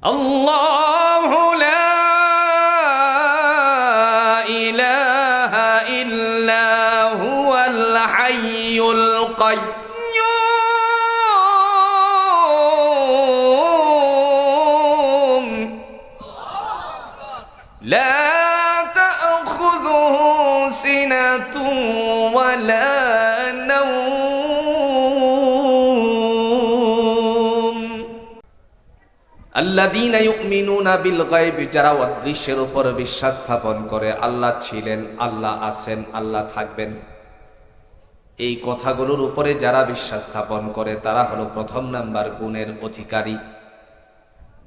الله لا إله إلا هو الحي القيوم. لا تأخذه سنة ولا আল্লাদিনা বিল গায়ব, যারা অদৃশ্যের উপর বিশ্বাস স্থাপন করে, আল্লাহ ছিলেন, আল্লাহ আছেন, আল্লাহ থাকবেন। এই কথাগুলোর উপরে যারা বিশ্বাস স্থাপন করে, তারা হলো প্রথম নাম্বার গুণের অধিকারী।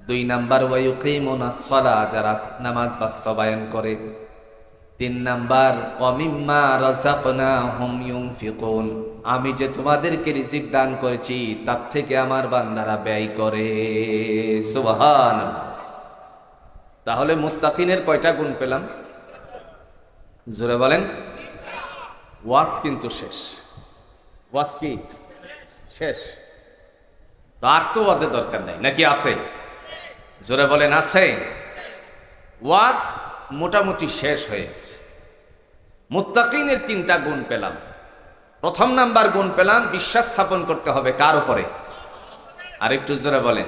দুই নাম্বার ওয়ায়ুকিমুনা সলা, যারা নামাজ বাস্তবায়ন করে। তিন নাম্বার, অমিম্মা রাযাকনাহুম ইউনফিকুন আমি যে তোমাদেরকে রিজিক দান করেছি, তার থেকে আমার বান্দারা ব্যয় করে। সুবহান তাহলে মুত্তাকিনের কয়টা গুণ পেলাম? জোরে বলেন। ওয়াজ কিন্তু শেষ। ওয়াজ কি? শেষ। তার তো ওয়াজে দরকার নাই। নাকি আছে? জোরে বলেন, আছে? ওয়াজ মোটামুটি শেষ হয়ে গেছে। মুত্তাকিনের তিনটা গুণ পেলাম। প্রথম নাম্বার গুণ পেলাম, বিশ্বাস স্থাপন করতে হবে কার উপরে? আরেকটু জোরে বলেন।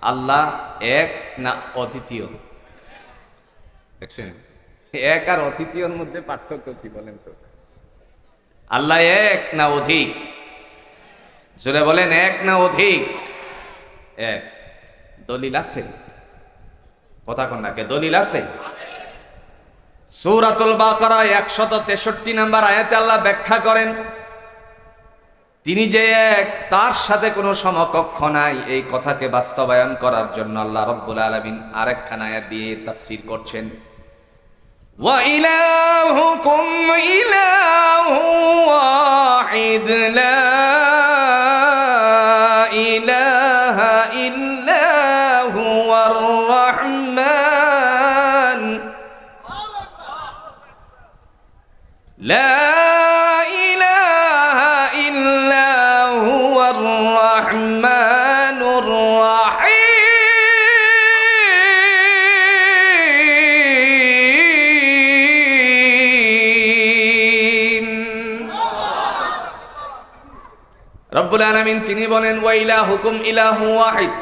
আল্লাহ এক না অদ্বিতীয়? দেখছেন? এক আর অদ্বিতীয়র মধ্যে পার্থক্য কি বলেন তো? আল্লাহ এক না অধিক? জোরে বলেন, এক না অধিক? এক। দলিল আছে? কথা কন্যাকে দলিল আছে সৌরাতুল বাকারা একশত তেষট্টি নাম্বার আয়াতে আল্লাহ ব্যাখ্যা করেন তিনি যে এক তার সাথে কোনো সমকক্ষ নাই এই কথাকে বাস্তবায়ন করার জন্য আল্লাহ রব্বুল আলমিন আরেকখান আয়াত দিয়ে তাফসির করছেন وإلهكم إله واحد لا রব্বুল আলামিন তিনি বলেন ওয়াইলা হুকুম ইলাহু ওয়াহিদ।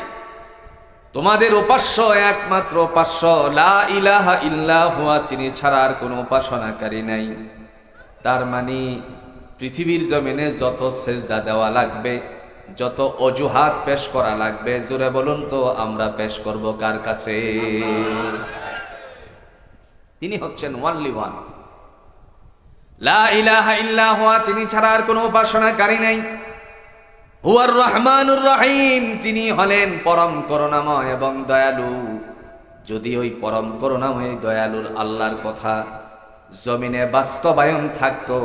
তোমাদের উপাস্য একমাত্র উপাস্য, লা ইলাহা ইল্লা হুয়া, তিনি ছাড়া আর কোনো উপাসনাকারী নাই। তার মানে পৃথিবীর জমিনে যত সেজদা দেওয়া লাগবে, যত অজুহাত পেশ করা লাগবে, জোরে বলুন তো, আমরা পেশ করব কার কাছে? তিনি হচ্ছেন ওয়ানলি ওয়ান লা ইলাহা ইল্লা হুয়া, তিনি ছাড়া আর কোনো উপাসনাকারী নেই। হুয়ার রহমানুর রহিম, তিনি হলেন পরম করুণাময় এবং দয়ালু। যদি ওই পরম করুণাময় দয়ালুর আল্লাহর কথা জমিনে বাস্তবায়ন থাকতো,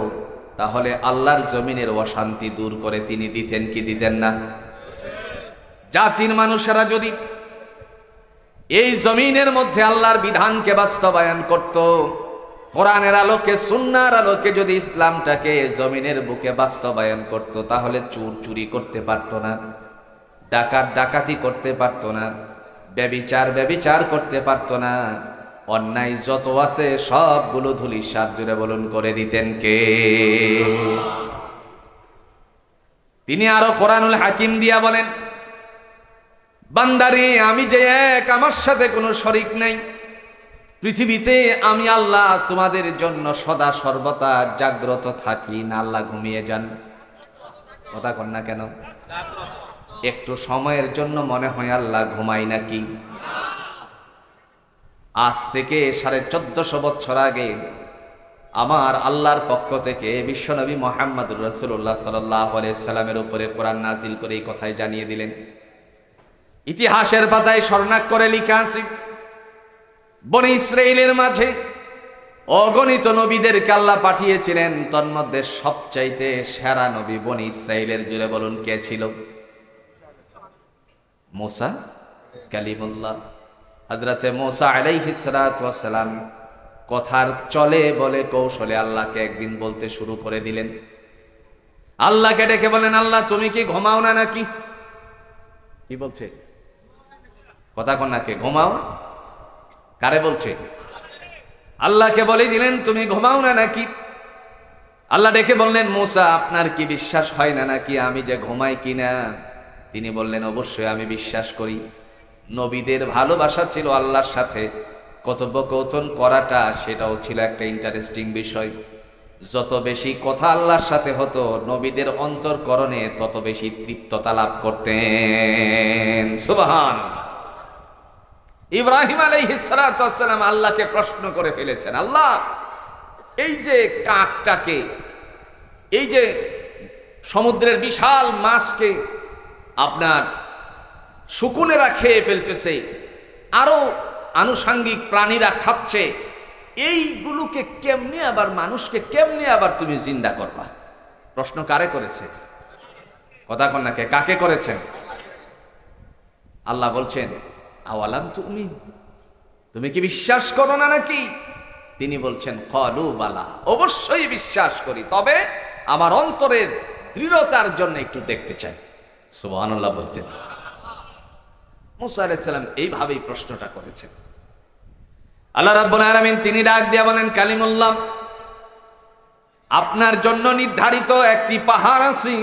তাহলে আল্লাহর জমিনের অশান্তি দূর করে তিনি দিতেন কি দিতেন না? জাতির মানুষেরা যদি এই জমিনের মধ্যে আল্লাহর বিধানকে বাস্তবায়ন করত কোরআনের আলোকে, সুন্নার আলোকে যদি ইসলামটাকে জমিনের বুকে বাস্তবায়ন করত, তাহলে চুর চুরি করতে পারতো না, ডাকাত ডাকাতি করতে পারতো না, ব্যবিচার ব্যবিচার করতে পারতো না। অন্যায় যত আছে, সবগুলো ধুলি সাপ জুড়ে বলুন করে দিতেন কে? তিনি আরও কোরআনুল হাকিম দিয়া বলেন, বান্দারি, আমি যে এক, আমার সাথে কোনো শরিক নাই। পৃথিবীতে আমি আল্লাহ তোমাদের জন্য সদা সর্বদা জাগ্রত থাকি না, আল্লাহ ঘুমিয়ে যান। কথা কন না কেন? একটু সময়ের জন্য মনে হয় আল্লাহ ঘুমাই নাকি? আজ থেকে সাড়ে চোদ্দশো বছর আগে আমার আল্লাহর পক্ষ থেকে বিশ্বনবী মোহাম্মদুর রসুল্লাহ সাল্লাহ সাল্লামের উপরে কোরআন নাজিল করে এই কথাই জানিয়ে দিলেন। ইতিহাসের পাতায় স্বর্ণাক করে লিখা আছে বনে ইসরায়েলের মাঝে অগণিত নবীদের কাল্লা পাঠিয়েছিলেন। তন্মধ্যে সবচাইতে সেরা নবী বনি ইসরায়েলের জুড়ে বলুন, কে ছিল? মোসা কালিমুল্লাহ। হজরতে মোসা আলাইহিসালাম কথার চলে বলে কৌশলে আল্লাহকে একদিন বলতে শুরু করে দিলেন। আল্লাহকে ডেকে বলেন আল্লাহ, তুমি কি ঘুমাও না নাকি? কি বলছে? কথা কন্যাকে ঘুমাও কারে বলছে? আল্লাহকে বলে দিলেন, তুমি ঘুমাও না নাকি? আল্লাহ ডেকে বললেন, মুসা, আপনার কি বিশ্বাস হয় না নাকি আমি যে ঘুমাই কিনা? তিনি বললেন, অবশ্যই আমি বিশ্বাস করি। নবীদের ভালোবাসা ছিল আল্লাহর সাথে। কথোপকথন করাটা সেটাও ছিল একটা ইন্টারেস্টিং বিষয়। যত বেশি কথা আল্লাহর সাথে হতো, নবীদের অন্তরকরণে তত বেশি তৃপ্ততা লাভ করতেন। সুবহান ইব্রাহিম আলাইহিসসালাম আল্লাহকে প্রশ্ন করে ফেলেছেন, আল্লাহ, এই যে কাকটাকে, এই যে সমুদ্রের বিশাল মাছকে আপনার শকুনেরা খেয়ে ফেলতেছে, আরও আনুষাঙ্গিক প্রাণীরা খাচ্ছে, এইগুলোকে কেমনে আবার মানুষকে কেমনে আবার তুমি জিন্দা করবা? প্রশ্ন কারে করেছে? কথা কন্যাকে কাকে করেছেন? আল্লাহ বলছেন আওয়ালাম তুমি তুমি কি বিশ্বাস করো না নাকি? তিনি বলছেন, কলু বালা, অবশ্যই বিশ্বাস করি, তবে আমার অন্তরের দৃঢ়তার জন্য একটু দেখতে চাই। সুবহানাল্লাহ বলতেন মুসা আলাইসাল্লাম এইভাবেই প্রশ্নটা করেছেন। আল্লাহ রাব্বুল আলামিন তিনি ডাক দিয়া বলেন, কালিমুল্লাহ, আপনার জন্য নির্ধারিত একটি পাহাড় আছে,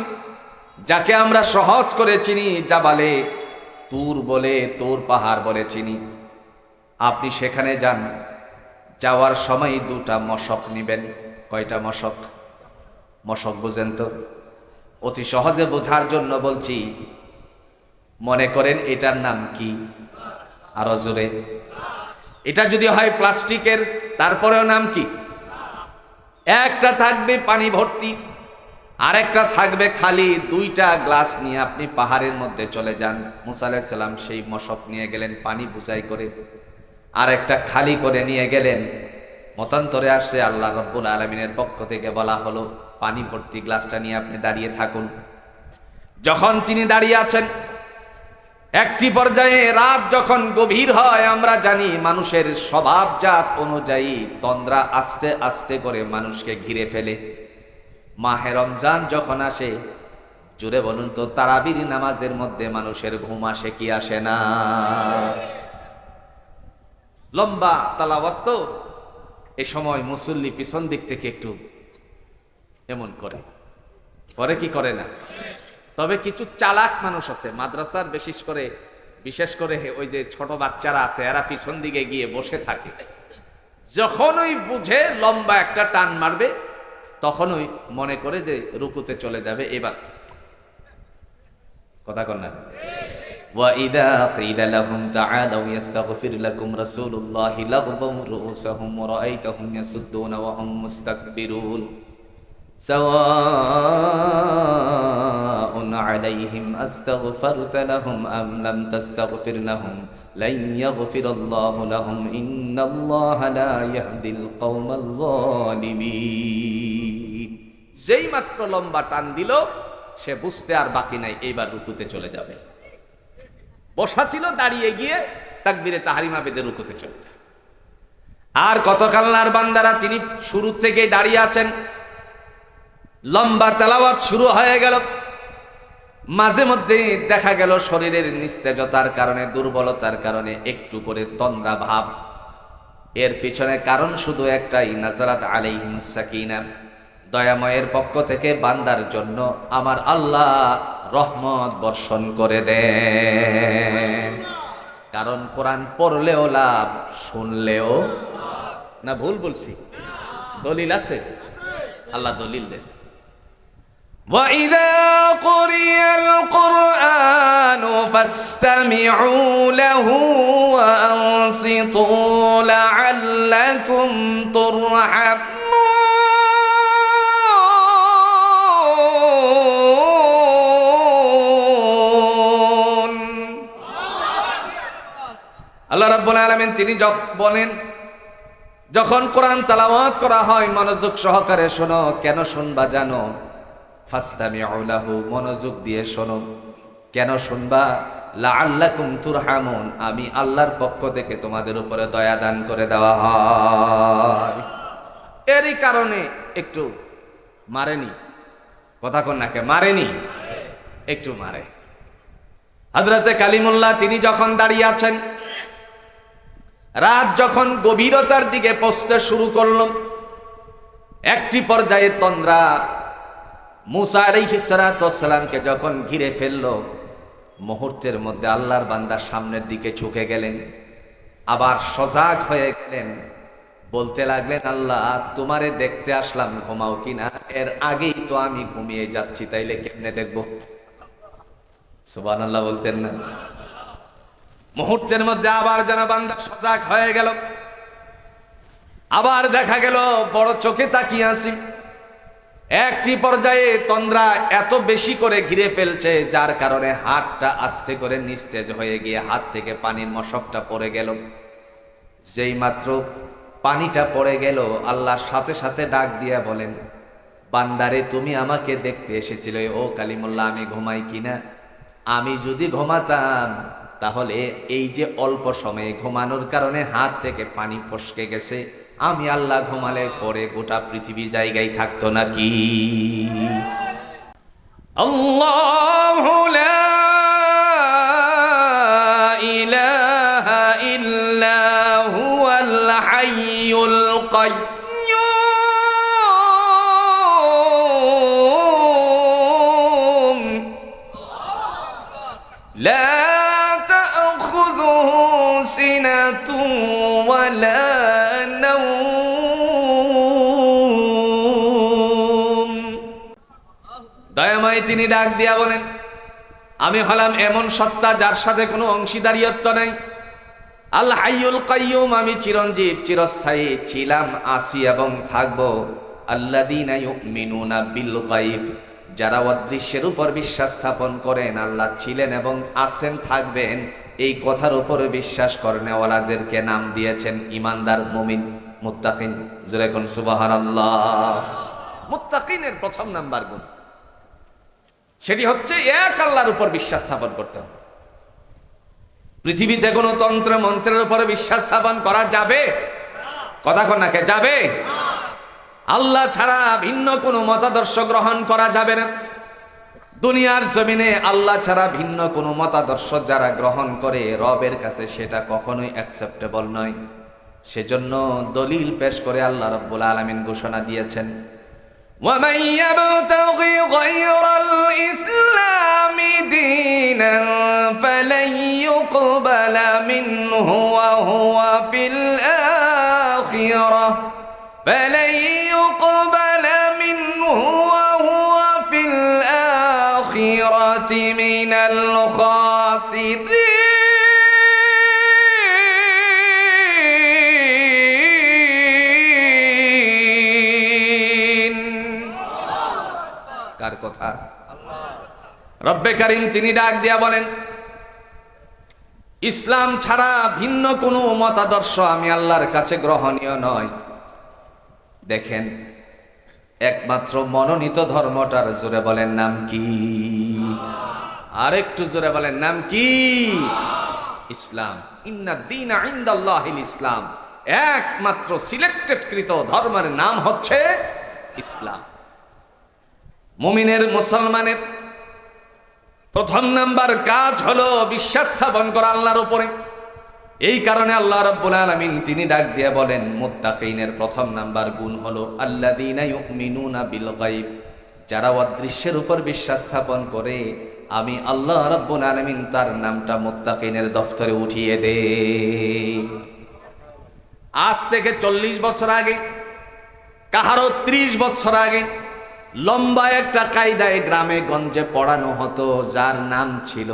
যাকে আমরা সহজ করে চিনি জাবালে। তুর বলে তোর পাহাড় বলে চিনি। আপনি সেখানে যান, যাওয়ার সময় দুটা মশক নিবেন। কয়টা মশক? মশক বুঝেন তো? অতি সহজে বোঝার জন্য বলছি, মনে করেন এটার নাম কি? আরও জোরে। এটা যদি হয় প্লাস্টিকের, তারপরেও নাম কি? একটা থাকবে পানি ভর্তি। আরেকটা থাকবে খালি, দুইটা গ্লাস নিয়ে আপনি পাহাড়ের মধ্যে চলে যান। মুসা আলাহিসাল্লাম সেই মশক নিয়ে গেলেন, পানি বুঝাই করে। আর একটা খালি করে নিয়ে গেলেন। মতান্তরে আসছে আল্লাহ রব্বুল আলমিনের পক্ষ থেকে বলা হলো, পানি ভর্তি গ্লাসটা নিয়ে আপনি দাঁড়িয়ে থাকুন। যখন তিনি দাঁড়িয়ে আছেন, একটি পর্যায়ে রাত যখন গভীর হয়, আমরা জানি মানুষের স্বভাবজাত অনুযায়ী তন্দ্রা আস্তে আস্তে করে মানুষকে ঘিরে ফেলে। মাহে রমজান যখন আসে জুড়ে বলুন তো, তারাবির নামাজের মধ্যে মানুষের ঘুম আসে কি আসে না? লম্বা তালাওয়াত তো এ সময় মুসল্লি পিছন দিক থেকে একটু এমন করে। করে কি করে না? তবে কিছু চালাক মানুষ আছে, মাদ্রাসার বিশেষ করে বিশেষ করে ওই যে ছোট বাচ্চারা আছে, এরা পিছন দিকে গিয়ে বসে থাকে। যখন ওই বুঝে লম্বা একটা টান মারবে তখন ওই মনে করে যে রুকুতে চলে যাবে এবার কথা কর না وإذا قيل لهم تعالوا يستغفر لكم رسول الله لغضوا رؤوسهم ورأيتهم يصدون وهم مستكبرون سواء عليهم أستغفرت لهم أم لم تستغفر لهم لن يغفر الله لهم إن الله لا يهدي القوم الظالمين যেই মাত্র লম্বা টান দিল, সে বুঝতে আর বাকি নাই, এইবার রুকুতে চলে যাবে। বসা ছিল, দাঁড়িয়ে গিয়ে তাকবিরে তাহারিমা বেদে রুকুতে চলে যায়। আর কত কাল্লার বান্দারা তিনি শুরু থেকেই দাঁড়িয়ে আছেন। লম্বা তেলাওয়াত শুরু হয়ে গেল। মাঝে মধ্যে দেখা গেল, শরীরের নিস্তেজতার কারণে, দুর্বলতার কারণে একটু করে তন্দ্রা ভাব। এর পিছনে কারণ শুধু একটাই, নাজারাত আলাইহিম সাকিনা। দয়াময়ের পক্ষ থেকে বান্দার জন্য আমার আল্লাহ রহমত বর্ষণ করে দেন কারণ কোরআন পড়লেও লাভ শুনলেও না ভুল বলছি দলিল আছে আল্লাহ দলিল দেন وإذا قرئ القرآن فاستمعوا له وأنصتوا لعلكم ترحمون আল্লাহ রাব্বুল আলামিন তিনি বলেন, যখন কোরআন তালাওয়াত করা হয়, মনোযোগ সহকারে শোনো, কেন শুনবা জানো? ফাস্তামিউ লাহু, মনোযোগ দিয়ে শোনো। কেন শুনবা? লাআল্লাকুম তুরহামুন, আমি আল্লাহর পক্ষ থেকে তোমাদের উপরে দয়া দান করে দেওয়া হয়। এরই কারণে একটু মারেনি। কথা কন্যাকে মারেনি? একটু মারে। হজরতে কালিমুল্লাহ, তিনি যখন দাঁড়িয়ে আছেন রাত যখন গভীরতার দিকে পৌঁছতে শুরু করল, একটি পর্যায়ে তন্দ্রা মুসা যখন ঘিরে ফেলল, মুহূর্তের মধ্যে আল্লাহর বান্দা সামনের দিকে ঝুঁকে গেলেন, আবার সজাগ হয়ে গেলেন, বলতে লাগলেন, আল্লাহ, তোমারে দেখতে আসলাম, ঘুমাও কিনা এর আগেই তো আমি ঘুমিয়ে যাচ্ছি, তাইলে কেমনে দেখব? সুবান আল্লাহ বলতেন না। মুহূর্তের মধ্যে আবার যেন বান্দা সজাগ হয়ে গেল। আবার দেখা গেল, বড় চোখে তাকিয়ে আসি একটি পর্যায়ে তন্দ্রা এত বেশি করে ঘিরে ফেলছে, যার কারণে হাতটা আস্তে করে নিস্তেজ হয়ে গিয়ে হাত থেকে পানির মশকটা পড়ে গেল। যেই মাত্র পানিটা পড়ে গেল, আল্লাহর সাথে সাথে ডাক দিয়া বলেন, বান্দারে, তুমি আমাকে দেখতে এসেছিলে। ও কালিমুল্লাহ, আমি ঘুমাই কিনা? আমি যদি ঘুমাতাম তাহলে এই যে অল্প সময়ে ঘুমানোর কারণে হাত থেকে পানি ফসকে গেছে, আমি আল্লাহ ঘুমালে পরে গোটা পৃথিবী জায়গায় থাকতো নাকি? ইল্লা হুয়াল হাইয়ুল কাইয়্যুম ডাক দিয়া বলেন, আমি হলাম এমন সত্তা যার সাথে কোনো অংশীদারিত্ব নাই। আল্লাহ হাইয়ুল কাইয়ুম, আমি চিরঞ্জীব, চিরস্থায়ী ছিলাম, আসি এবং থাকব। আল্লাদিনা বিল গাইব যারা অদৃশ্যের উপর বিশ্বাস স্থাপন করেন, আল্লাহ ছিলেন এবং আছেন, থাকবেন। এই কথার উপরে বিশ্বাস করেনেওয়ালাদেরকে নাম দিয়েছেন ইমানদার মুমিন, মুত্তাকিন। জুরেকুন সুবাহান আল্লাহ মুত্তাকিনের প্রথম নাম্বার গুণ। সেটি হচ্ছে এক আল্লাহর উপর বিশ্বাস স্থাপন করতে হবে। পৃথিবীতে কোনো তন্ত্র, মন্ত্রের উপরে বিশ্বাস স্থাপন করা যাবে? কথা কন্যাকে যাবে? আল্লাহ ছাড়া ভিন্ন কোনো মতাদর্শ গ্রহণ করা যাবে না। দুনিয়ার জমিনে আল্লাহ ছাড়া ভিন্ন কোনো মতাদর্শ যারা গ্রহণ করে রবের কাছে সেটা কখনোই অ্যাকসেপ্টেবল নয়। সেজন্য দলিল পেশ করে আল্লাহ রব্বুল আলমিন ঘোষণা দিয়েছেন ومن يبتغي غير الإسلام دينا فلن يقبل منه وهو في الآخرة. فلن يقبل منه وهو في الآخرة من الخاسرين. কথা। রব্বে কারিম তিনি ডাক দিয়া বলেন, ইসলাম ছাড়া ভিন্ন কোনো মতাদর্শ আমি আল্লাহর কাছে গ্রহণীয় নয় দেখেন, একমাত্র মনোনীত ধর্মটার জোরে বলেন নাম কি? আরেকটু জোরে বলেন নাম কি? ইসলাম। ইসলাম। একমাত্র সিলেক্টেড কৃত ধর্মের নাম হচ্ছে ইসলাম। মুমিনের মুসলমানের প্রথম নাম্বার কাজ হলো বিশ্বাস স্থাপন করা আল্লাহর উপরে। এই কারণে আল্লাহ রাব্বুল আলামিন তিনি ডাক দিয়ে বলেন, মুত্তাকিনের প্রথম নাম্বার গুণ হলো ইউমিনুনা বিল গায়ব। যারা অদৃশ্যের উপর বিশ্বাস স্থাপন করে, আমি আল্লাহ রাব্বুল আলামিন তার নামটা মুত্তাকিনের দফতরে উঠিয়ে দে আজ থেকে চল্লিশ বছর আগে কাহারও ত্রিশ বছর আগে লম্বা একটা কায়দায় গ্রামে গঞ্জে পড়ানো হতো, যার নাম ছিল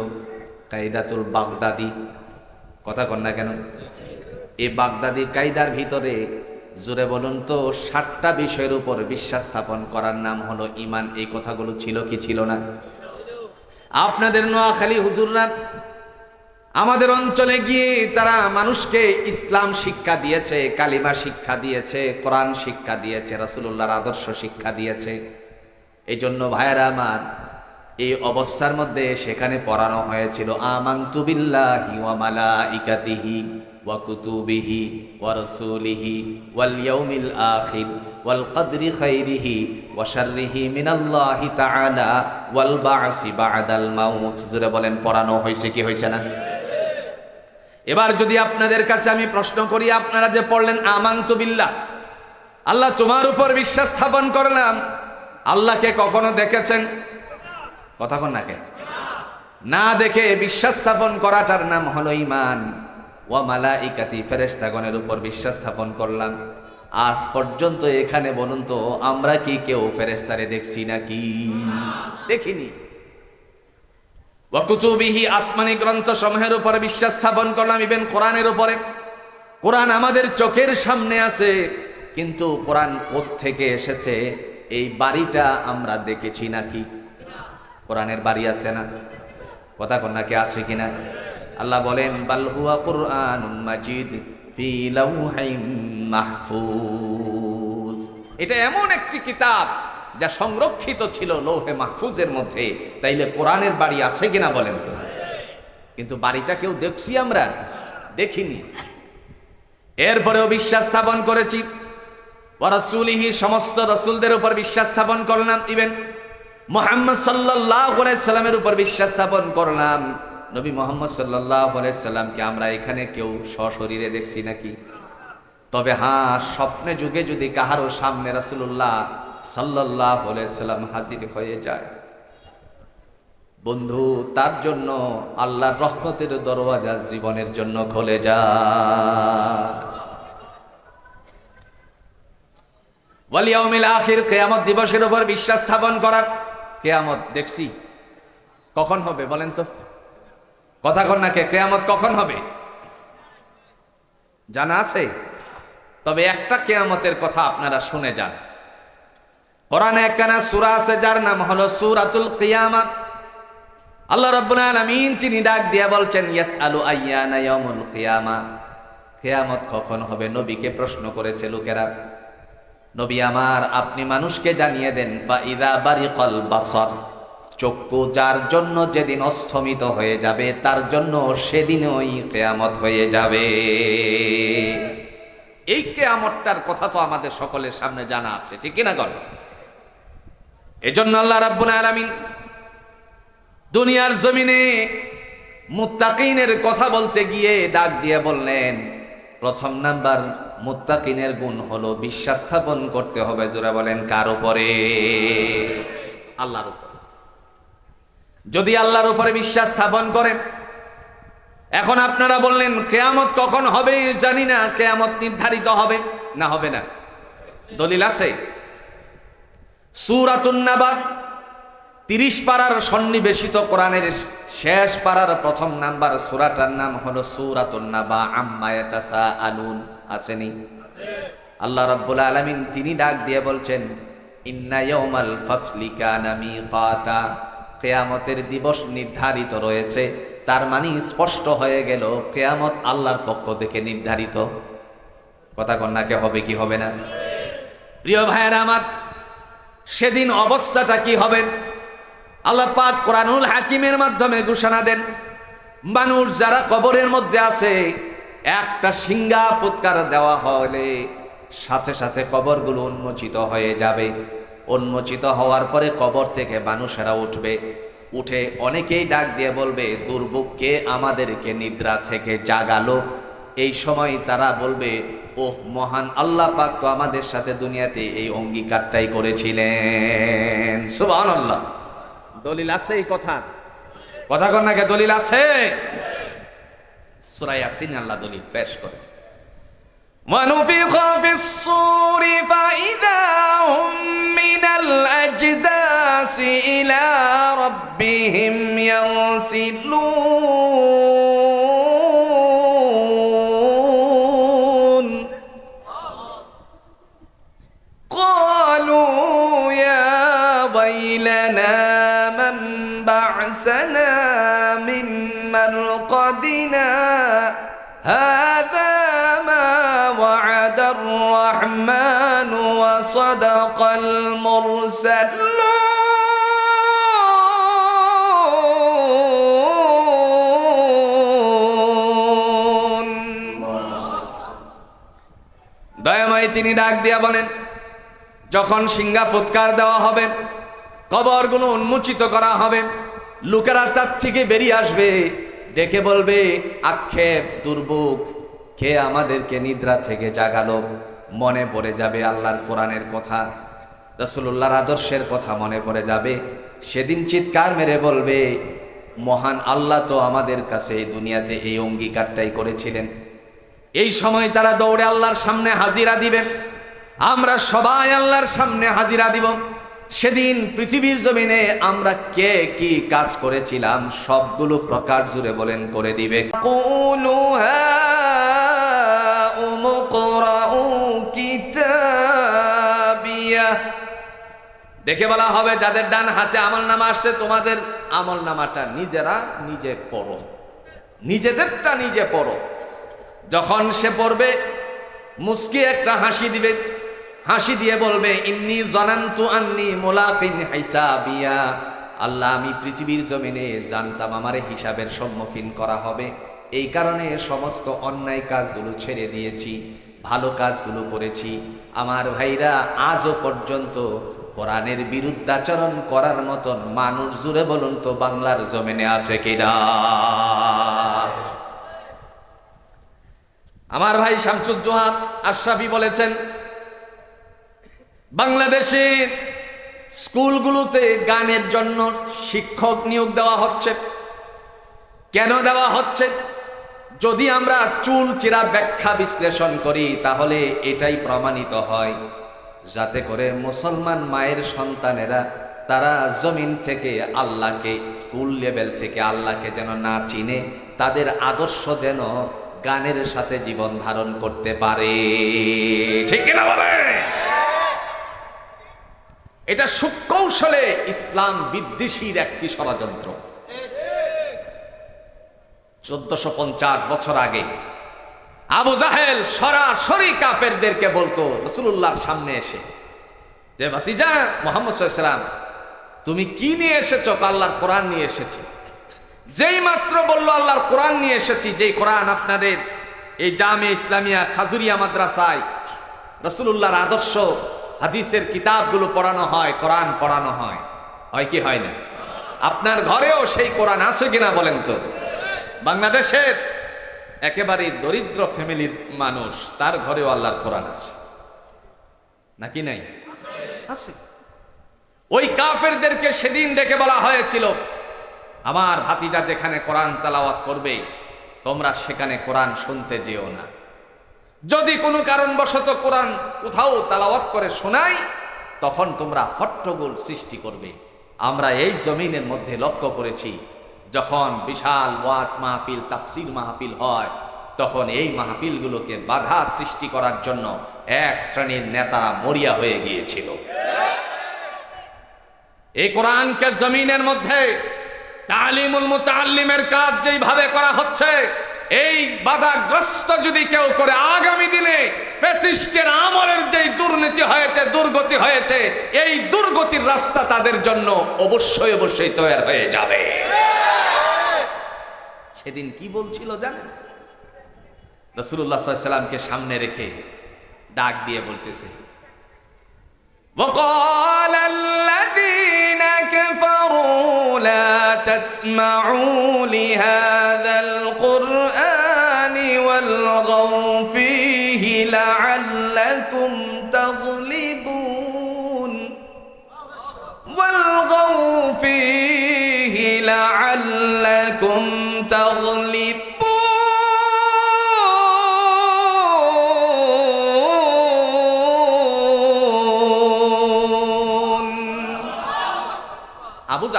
কায়দাতুল বাগদাদি। কথা কন না কেন? এই বাগদাদি কায়দার ভিতরে, জোরে বলুন তো, ষাটটা বিষয়ের উপর বিশ্বাস স্থাপন করার নাম হলো ইমান এই কথাগুলো ছিল কি ছিল না? আপনাদের নোয়াখালী হুজুররা আমাদের অঞ্চলে গিয়ে তারা মানুষকে ইসলাম শিক্ষা দিয়েছে, কালিমা শিক্ষা দিয়েছে, কোরআন শিক্ষা দিয়েছে, রাসুলুল্লাহর আদর্শ শিক্ষা দিয়েছে। এই জন্য ভাইয়েরা আমার, এই অবস্থার মধ্যে সেখানে পড়ানো হয়েছিল, আমান্তু বিল্লাহি ওয়া মালাইকাতিহি ওয়া কুতুবিহি ওয়া রাসূলিহি ওয়াল ইয়াউমিল আখির ওয়াল কদরি খাইরিহি ওয়া শাররিহি মিনাল্লাহি তাআলা ওয়াল বা'সি বা'দাল মাউত। জোরে বলেন, পড়ানো হয়েছে কি হয়েছে না? এবার যদি আপনাদের কাছে আমি প্রশ্ন করি, আপনারা যে পড়লেন, আমান্তু বিল্লাহ, আল্লাহ তোমার উপর বিশ্বাস স্থাপন করলাম আল্লাহকে কখনো দেখেছেন? কথা কন নাকে না দেখে বিশ্বাস স্থাপন করাটার নাম হলো ইমান ওয়া মালাইকাতি, ফেরেশতাগণের উপর বিশ্বাস স্থাপন করলাম। আজ পর্যন্ত এখানে বলুন তো, আমরা কি কেউ ফেরেশতারে দেখছি নাকি? দেখিনি। ওয়াকুতুবিহি আসমানি গ্রন্থ সমূহের উপরে বিশ্বাস স্থাপন করলাম, ইভেন কোরআনের উপরে। কোরআন আমাদের চোখের সামনে আছে, কিন্তু কোরআন থেকে এসেছে? এই বাড়িটা আমরা দেখেছি নাকি? কোরআনের বাড়ি আছে না? কথা কন নাকি আছে কিনা আল্লাহ বলেন বালহুয়া কোরআন মাজিদ মাহফুজ। এটা এমন একটি কিতাব যা সংরক্ষিত ছিল লৌহে মাহফুজের মধ্যে। তাইলে কোরআনের বাড়ি আছে কিনা বলেন তো? কিন্তু বাড়িটা কেউ দেখছি আমরা? দেখিনি। এরপরেও বিশ্বাস স্থাপন করেছি। ওয়ারাসুলিহি সমস্ত রসুলদের উপর বিশ্বাস স্থাপন করলাম ইবেন মোহাম্মদ সাল্লাহ সাল্লামের উপর বিশ্বাস স্থাপন করলাম। নবী মোহাম্মদ সাল্লাহ সাল্লামকে আমরা এখানে কেউ সশরীরে দেখছি নাকি? তবে হ্যাঁ স্বপ্নে যুগে যদি কাহারও সামনে রাসুল্লাহ সাল্লাহ সাল্লাম হাজির হয়ে যায়। বন্ধু, তার জন্য আল্লাহর রহমতের দরওয়াজা জীবনের জন্য খুলে যায়। ওয়ালিয়াউমিল আখির, কেয়ামত দিবসের উপর বিশ্বাস স্থাপন করা কেয়ামত দেখছি। কখন হবে বলেন তো? কথা কন না কে, কেয়ামত কখন হবে? জানা আছে? তবে একটা কেয়ামতের কথা আপনারা শুনে যান। কোরআনে একখানা সূরা আছে, যার নাম হলো সূরাতুল কিয়ামা। আল্লাহ রাব্বুল আলামিন তিনি ডাক দিয়ে বলছেন, ইয়াসআলু আইয়ানা ইয়াউমুল কিয়ামা। কেয়ামত কখন হবে? নবীকে প্রশ্ন করেছে লোকেরা। নবী আমার, আপনি মানুষকে জানিয়ে দেন বা ইদা বারিকল বাসর। চক্ষু যার জন্য যেদিন অস্তমিত হয়ে যাবে, তার জন্য সেদিনই কেয়ামত হয়ে যাবে। এই কেয়ামতটার কথা তো আমাদের সকলের সামনে জানা আছে, ঠিক কিনা গল এজন্য আল্লাহ রাব্বুল আলামিন দুনিয়ার জমিনে মুত্তাকিনের কথা বলতে গিয়ে ডাক দিয়ে বললেন, প্রথম নাম্বার মুত্তাকিনের গুণ হলো বিশ্বাস স্থাপন করতে হবে, জোরা বলেন, কার উপরে? আল্লাহর উপরে। যদি আল্লাহর উপরে বিশ্বাস স্থাপন করেন, এখন আপনারা বললেন, কেয়ামত কখন হবে জানি না, কেয়ামত নির্ধারিত হবে, না হবে না। দলিল আছে। সুরাতুন্নাবা তিরিশ পাড়ার সন্নিবেশিত কোরআনের শেষ পাড়ার প্রথম নাম্বার সুরাটার নাম হলো সুরাতুন্নাবা আম্মায়াতাসা আলুন আসেনি। আল্লাহ রাব্বুল আলামিন তিনি ডাক দিয়ে বলছেন, ইন্না ইয়াউমাল ফাসলি কানা কেয়ামতের দিবস নির্ধারিত রয়েছে, তার মানে স্পষ্ট হয়ে গেল, কেয়ামত আল্লাহর পক্ষ থেকে নির্ধারিত। কথা কন্যাকে হবে কি হবে না? প্রিয় ভাইয়েরা আমার, সেদিন অবস্থাটা কি হবে? আল্লাহ পাক কোরআনুল হাকিমের মাধ্যমে ঘোষণা দেন, মানুষ যারা কবরের মধ্যে আছে একটা সিঙ্গা ফুৎকার দেওয়া হলে সাথে সাথে কবরগুলো উন্মোচিত হয়ে যাবে। উন্মোচিত হওয়ার পরে কবর থেকে মানুষেরা উঠবে। উঠে অনেকেই ডাক দিয়ে বলবে দুর্ভোগকে আমাদেরকে নিদ্রা থেকে জাগালো? এই সময় তারা বলবে ওহ মহান আল্লাহ পাক তো আমাদের সাথে দুনিয়াতে এই অঙ্গীকারটাই করেছিলেন। সুবাহ আল্লাহ দলিল আছে এই কথা? কথা কর নাকি দলিল আছে? সুরাই আসিন আল্লাহ দলিল পেশ করে ونفخ في الصور فإذا هم من الأجداث إلى ربهم ينسلون هذا ما وعد الرحمن وصدق المرسلون. দয়াময় তিনি ডাক দিয়া বলেন, যখন সিংহা ফুৎকার দেওয়া হবে, কবরগুলো উন্মোচিত করা হবে, লোকেরা তার থেকে বেরিয়ে আসবে। ডেকে বলবে, আক্ষেপ, দুর্ভোগ। কে আমাদেরকে নিদ্রা থেকে জাগালো? মনে পড়ে যাবে আল্লাহর কোরআনের কথা। রসুল্লাহর আদর্শের কথা মনে পড়ে যাবে। সেদিন চিৎকার মেরে বলবে, মহান আল্লাহ তো আমাদের কাছে এই দুনিয়াতে এই অঙ্গীকারটাই করেছিলেন। এই সময় তারা দৌড়ে আল্লাহর সামনে হাজিরা দিবে। আমরা সবাই আল্লাহর সামনে হাজিরা দিব। সেদিন পৃথিবীর জমিনে আমরা কে কি কাজ করেছিলাম, সবগুলো প্রকার জুড়ে বলেন, করে দিবে। দেখে বলা হবে, যাদের ডান হাতে আমল নামা আসছে, তোমাদের আমল নামাটা নিজেরা নিজে পড়ো। নিজেদেরটা নিজে পড়ো। যখন সে পড়বে, মুস্কি একটা হাসি দিবে। হাসি দিয়ে বলবে, ইন্নি জনান্তু আন্নি মোলাকিন হিসাবিয়া। আল্লাহ, আমি পৃথিবীর জমিনে জানতাম আমার হিসাবের সম্মুখীন করা হবে। এই কারণে সমস্ত অন্যায় কাজগুলো ছেড়ে দিয়েছি, ভালো কাজগুলো করেছি। আমার ভাইরা, আজও পর্যন্ত কোরআনের বিরুদ্ধাচরণ করার মতন মানুষ, জুড়ে বলুন তো, বাংলার জমিনে আছে কিনা? আমার ভাই শামসুজ্জোহান আশরাফি বলেছেন বাংলাদেশের স্কুলগুলোতে গানের জন্য শিক্ষক নিয়োগ দেওয়া হচ্ছে। কেন দেওয়া হচ্ছে? যদি আমরা চুল চিরা ব্যাখ্যা বিশ্লেষণ করি, তাহলে এটাই প্রমাণিত হয়। যাতে করে মুসলমান মায়ের সন্তানেরা, তারা জমিন থেকে আল্লাহকে, স্কুল লেভেল থেকে আল্লাহকে যেন না চিনে, তাদের আদর্শ যেন গানের সাথে জীবন ধারণ করতে পারে। ঠিক না বলে এটা সুকৌশলে ইসলাম বিদ্বেষীর একটি ষড়যন্ত্র। চোদ্দশো পঞ্চাশ বছর আগে, আবু জাহেল সরাসরি কাফেরদেরকে বলতো রসুল্লাহর সামনে এসে যে ভাতিজা মোহাম্মদ সাল্লাম তুমি কি নিয়ে এসেছ? আল্লাহর কোরআন নিয়ে এসেছি। যেই মাত্র বলল, আল্লাহর কোরআন নিয়ে এসেছি, যেই কোরআন আপনাদের এই জামে ইসলামিয়া খাজুরিয়া মাদ্রাসায় রসুল্লাহর আদর্শ হাদিসের কিতাবগুলো পড়ানো হয়, কোরআন পড়ানো হয়। হয় কি হয় না? আপনার ঘরেও সেই কোরআন আছে কিনা বলেন তো? বাংলাদেশের একেবারে দরিদ্র ফ্যামিলির মানুষ, তার ঘরেও আল্লাহর কোরআন আছে। নাকি নাই? আছে। ওই কাফেরদেরকে সেদিন দেখে বলা হয়েছিল, আমার ভাতিজা যেখানে কোরআন তালাওয়াত করবে, তোমরা সেখানে কোরআন শুনতে যেও না। যদি কোনো কারণবশত কোরআন কোথাও তালাওয়াত করে শোনাই, তখন তোমরা হট্টগোল সৃষ্টি করবে। আমরা এই জমিনের মধ্যে লক্ষ্য করেছি, যখন বিশাল ওয়াজ মাহফিল, তাফসির মাহফিল হয়, তখন এই মাহফিলগুলোকে বাধা সৃষ্টি করার জন্য এক শ্রেণির নেতারা মরিয়া হয়ে গিয়েছিল। এই কোরআনকে জমিনের মধ্যে তালিমুল মুতাল্লিমের কাজ যেইভাবে করা হচ্ছে এই বাধাগ্রস্ত যদি কেউ করে আগামী দিনে ফ্যাসিস্টের আমলের যেই দুর্নীতি হয়েছে দুর্গতি হয়েছে এই দুর্গতির রাস্তা তাদের জন্য অবশ্যই অবশ্যই তৈরি হয়ে যাবে সেদিন কি বলছিল জান রসুল্লাহ সাল্লামকে সামনে রেখে ডাক দিয়ে বলতেছে وقال تسمعوا لهذا القرآن والغوا فيه لعلكم تغلبون. والغوا فيه لعلكم تغلبون.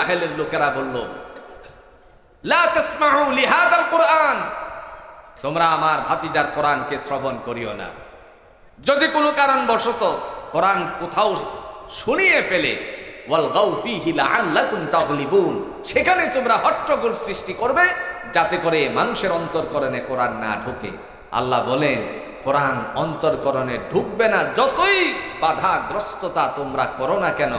জাহেলের লোকেরা বলল তোমরা আমার ভাতিজার কোরআনকে শ্রবণ করিও না। যদি কোনো কারণ বশত কোরআন কোথাও শুনিয়ে ফেলে সেখানে তোমরা হট্টগোল সৃষ্টি করবে, যাতে করে মানুষের অন্তরকরণে কোরআন না ঢুকে। আল্লাহ বলেন, কোরআন অন্তরকরণে ঢুকবে না, যতই বাধাগ্রস্ততা তোমরা করো না কেন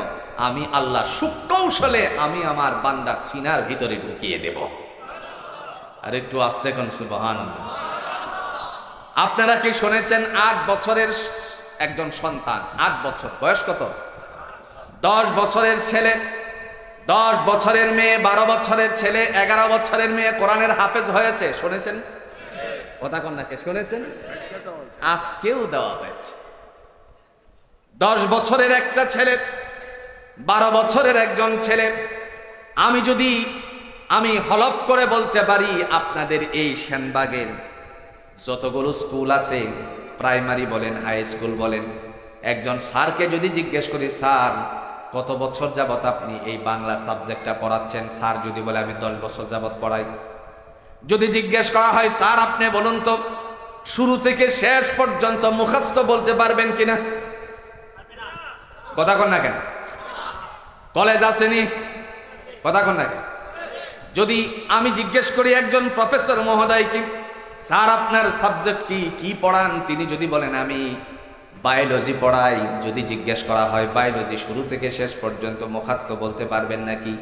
আমি আল্লাহ সুকৌশলে আমি আমার বান্দার সিনার ভিতরে ঢুকিয়ে দেব। আর একটু আসতে কোন সুবহান আপনারা কি শুনেছেন আট বছরের একজন সন্তান? আট বছর। বয়স কত? দশ বছরের ছেলে, দশ বছরের মেয়ে, বারো বছরের ছেলে, এগারো বছরের মেয়ে কোরআনের হাফেজ হয়েছে। শুনেছেন? কথা কন্যাকে শুনেছেন? আজকেও দেওয়া হয়েছে। দশ বছরের একটা ছেলে বারো বছরের একজন ছেলে। আমি যদি, আমি হলপ করে বলতে পারি আপনাদের এই সেনবাগের। যতগুলো স্কুল আছে, প্রাইমারি বলেন, হাই স্কুল বলেন, একজন স্যারকে যদি জিজ্ঞেস করি, স্যার, কত বছর যাবত আপনি এই বাংলা সাবজেক্টটা পড়াচ্ছেন? স্যার যদি বলে, আমি দশ বছর যাবত পড়াই। যদি জিজ্ঞেস করা হয়, স্যার, আপনি বলুন তো, শুরু থেকে শেষ পর্যন্ত মুখস্থ বলতে পারবেন কিনা? কথা কন না কেন? কলেজ আসেনি কথা কন না কেন যদি আমি জিজ্ঞেস করি একজন প্রফেসর মহোদয় কি, স্যার, আপনার সাবজেক্ট কি? কি পড়ান? তিনি যদি বলেন, আমি বায়োলজি পড়াই। যদি জিজ্ঞেস করা হয়, বায়োলজি শুরু থেকে শেষ পর্যন্ত মুখাস্ত বলতে পারবেন নাকি?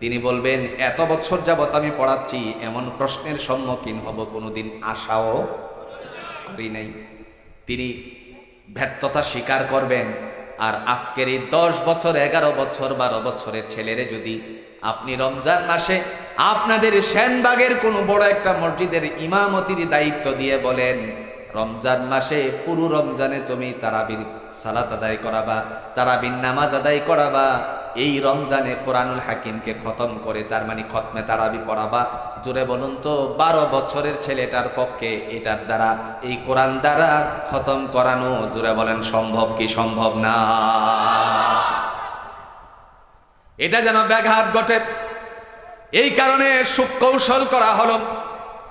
তিনি বলবেন, এত বছর যাবত আমি পড়াচ্ছি, এমন প্রশ্নের সম্মুখীন হব কোনোদিন আশাও করি নাই। তিনি ব্যর্থতা স্বীকার করবেন। আর আজকের এই দশ বছর, এগারো বছর, বারো বছরের ছেলেরে যদি আপনি রমজান মাসে আপনাদের সেনবাগের কোনো বড় একটা মসজিদের ইমামতির দায়িত্ব দিয়ে বলেন, রমজান মাসে পুরো রমজানে তুমি তারাবির সালাত আদায় করাবা, তারাবির নামাজ আদায় করাবা এই রমজানে কোরআনুল হাকিমকে খতম করে তার মানে খতমে তারাবি পড়াবা। জোরে বলুন তো, বারো বছরের ছেলেটার পক্ষে এটার দ্বারা, এই কোরআন দ্বারা খতম করানো, জোরে বলেন, সম্ভব কি সম্ভব না? এটা যেন ব্যাঘাত ঘটে। এই কারণে সুকৌশল করা হলো,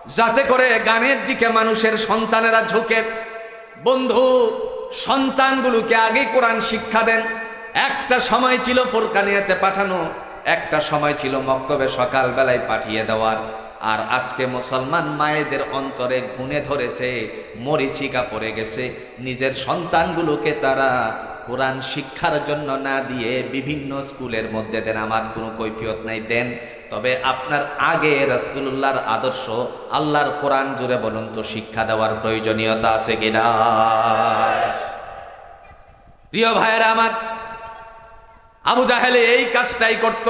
যাতে করে গানের দিকে মানুষের সন্তানেরা ঝুঁকে। বন্ধু, সন্তানগুলোকে আগে কোরআন শিক্ষা দেন একটা সময় ছিল ফোরকানিয়াতে পাঠানো, একটা সময় ছিল মক্তবে সকালবেলায় পাঠিয়ে দেওয়ার। আর আজকে মুসলমান মায়েদের অন্তরে ঘুণে ধরেছে, মরিচিকা পড়ে গেছে। নিজের সন্তানগুলোকে তারা কোরআন শিক্ষার জন্য না দিয়ে বিভিন্ন স্কুলের মধ্যে দেন। আমার কোনো কৈফিয়ত নাই, দেন। তবে আপনার আগে রাসূলুল্লাহর আদর্শ, আল্লাহর কোরআন জুড়ে বলুন তো, শিক্ষা দেওয়ার প্রয়োজনীয়তা আছে কিনা? প্রিয় ভাইয়েরা আমার আবু জাহেলে এই কাজটাই করত,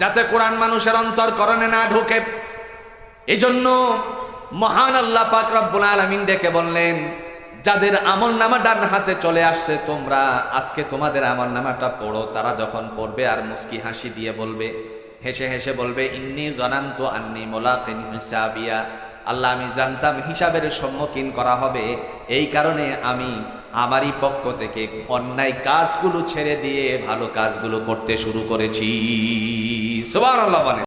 যাতে কোরআন মানুষের অন্তরকরণে না ঢোকে। জন্য মহান আল্লাহ পাক রব্বুল আলামিন ডেকে বললেন, যাদের আমল নামা ডান হাতে চলে আসছে, তোমরা আজকে তোমাদের আমল নামাটা পড়ো। তারা যখন পড়বে আর মুস্কি হাসি দিয়ে বলবে, হেসে হেসে বলবে, ইন্নি জনান্ত আন্নি মোলাকিন হিসাবিয়া। আল্লাহ আমি জানতাম হিসাবের সম্মুখীন করা হবে, এই কারণে আমি আমারই পক্ষ থেকে অন্যায় কাজগুলো ছেড়ে দিয়ে ভালো কাজগুলো করতে শুরু করেছি। সুবহানাল্লাহ বলেন।